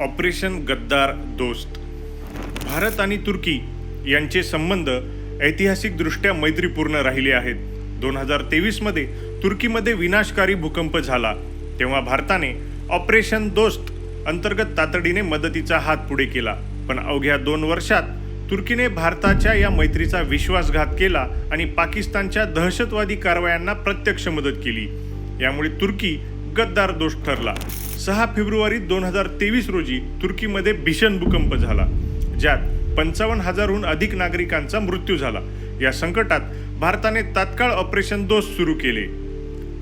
Operation गद्दार दोस्त. भारत आणि तुर्की यांचे संबंध ऐतिहासिकदृष्ट्या मैत्रीपूर्ण राहिले आहेत. दोन हजार तेवीसमध्ये तुर्कीमध्ये विनाशकारी भूकंप झाला. तेव्हा भारताने ऑपरेशन दोस्त अंतर्गत तातडीने मदतीचा हात पुढे केला. पण अवघ्या दोन वर्षात तुर्कीने भारताच्या या मैत्रीचा विश्वासघात केला आणि पाकिस्तानच्या दहशतवादी कारवायांना प्रत्यक्ष मदत केली. यामुळे तुर्की गद्दार दोष ठरला. सहा फेब्रुवारी दोन हजार तेवीस रोजी तुर्कीमध्ये भीषण भूकंप झाला ज्यात पंचावन्न हजारहून अधिक नागरिकांचा मृत्यू झाला. या संकटात भारताने तात्काळ ऑपरेशन दोष सुरू केले.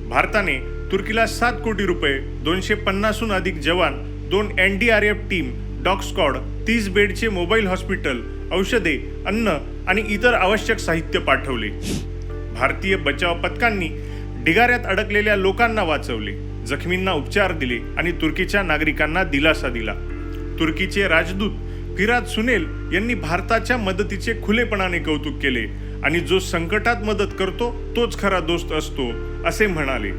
भारताने तुर्कीला सात कोटी रुपये दोनशे पन्नासहून अधिक जवान दोन N D R F team dog squad तीस बेडचे मोबाईल हॉस्पिटल औषधे अन्न आणि इतर आवश्यक साहित्य पाठवले. भारतीय बचाव पथकांनी ढिगाऱ्यात अडकलेल्या लोकांना वाचवले. जखमींना उपचार दिले आणि तुर्कीच्या नागरिकांना दिलासा दिला. तुर्कीचे राजदूत फिराद सुनेल यांनी भारताच्या मदतीचे खुलेपणाने कौतुक केले आणि जो संकटात मदत करतो तोच खरा दोस्त असतो असे म्हणाले.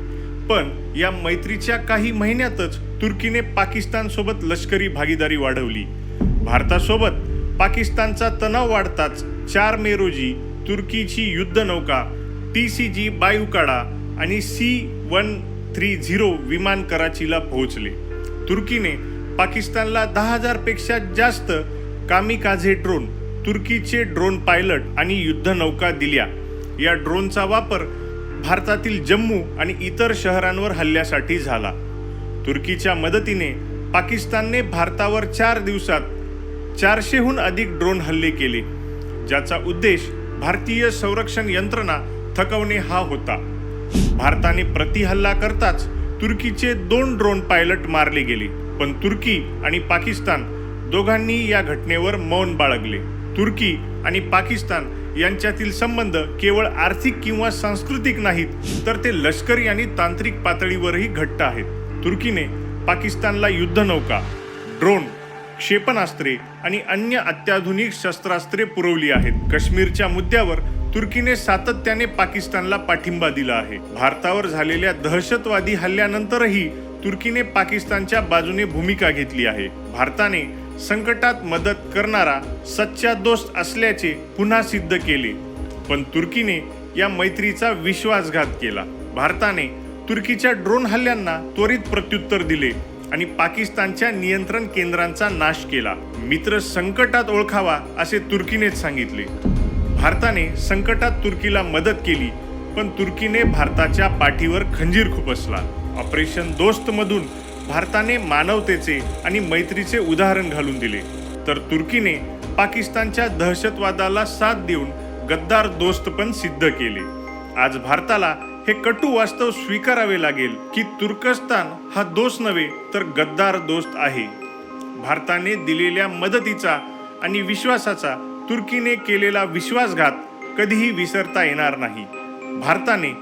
पण या मैत्रीच्या काही महिन्यातच तुर्कीने पाकिस्तानसोबत लष्करी भागीदारी वाढवली. भारतासोबत पाकिस्तानचा तणाव वाढताच चार मे रोजी तुर्कीची युद्धनौका टी सी जी बायुकाडा आणि सी वन थ्री झिरो विमान कराचीला पोहोचले तुर्कीने पाकिस्तानला दहा हजारपेक्षा जास्त कामिकाझे ड्रोन तुर्कीचे ड्रोन पायलट आणि युद्धनौका दिल्या या ड्रोनचा वापर भारतातील जम्मू आणि इतर शहरांवर हल्ल्यासाठी झाला तुर्कीच्या मदतीने पाकिस्तानने भारतावर चार दिवसात चारशेहून अधिक ड्रोन हल्ले केले ज्याचा उद्देश भारतीय संरक्षण यंत्रणा थकवणे हा होता भारताने प्रतिहल्ला करताच तुर्कीचे दोन ड्रोन पायलट मारले गेले. पण तुर्की आणि पाकिस्तान दोघांनी या घटनेवर मौन बाळगले. तुर्की आणि पाकिस्तान यांच्यातील संबंध केवळ आर्थिक किंवा सांस्कृतिक नाहीत तर ते लष्करी आणि तांत्रिक पातळीवरही घट्ट आहेत. तुर्कीने पाकिस्तानला युद्धनौका ड्रोन क्षेपणास्त्रे आणि अन्य अत्याधुनिक शस्त्रास्त्रे पुरवली आहेत. काश्मीरच्या मुद्द्यावर तुर्कीने सातत्याने पाकिस्तानला पाठिंबा दिला आहे. भारतावर झालेल्या दहशतवादी हल्ल्यानंतरही तुर्कीने पाकिस्तानच्या बाजूने भूमिका घेतली आहे. भारताने संकटात मदत करणारा सच्चा दोस्त असल्याचे पुन्हा सिद्ध केले. पण तुर्कीने या मैत्रीचा विश्वासघात केला. भारताने तुर्कीच्या ड्रोन हल्ल्यांना त्वरित प्रत्युत्तर दिले. आणि पाकिस्तानच्या नियंत्रण केंद्रांचा नाश केला. मित्र संकटात ओळखावा असे तुर्कीनेच सांगितले. भारताने संकटात तुर्कीला मदत केली पण तुर्कीने भारताच्या पाठीवर खंजीर खुपसला. ऑपरेशन दोस्त मधून भारताने मानवतेचे आणि मैत्रीचे उदाहरण घालून दिले. तर तुर्कीने पाकिस्तानच्या दहशतवादाला साथ देऊन गद्दार दोस्त पण सिद्ध केले. आज भारताला हे कटू वास्तव स्वीकारावे लागेल की तुर्कस्तान हा दोस्त नव्हे तर गद्दार दोस्त आहे. भारताने दिलेल्या मदतीचा आणि विश्वासाचा तुर्कीने केलेला विश्वासघात कधीही विसरता येणार नाही. भारताने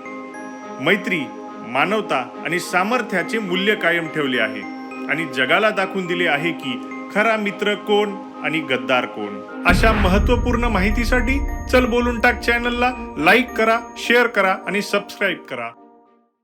मैत्री मानवता आणि सामर्थ्याचे मूल्य कायम ठेवले आहे आणि जगाला दाखवून दिले आहे की खरा मित्र कोण? आणि गद्दार कोण? अशा महत्त्वपूर्ण माहितीसाठी चल बोलून टाक चॅनलला लाईक करा शेअर करा आणि सबस्क्राईब करा.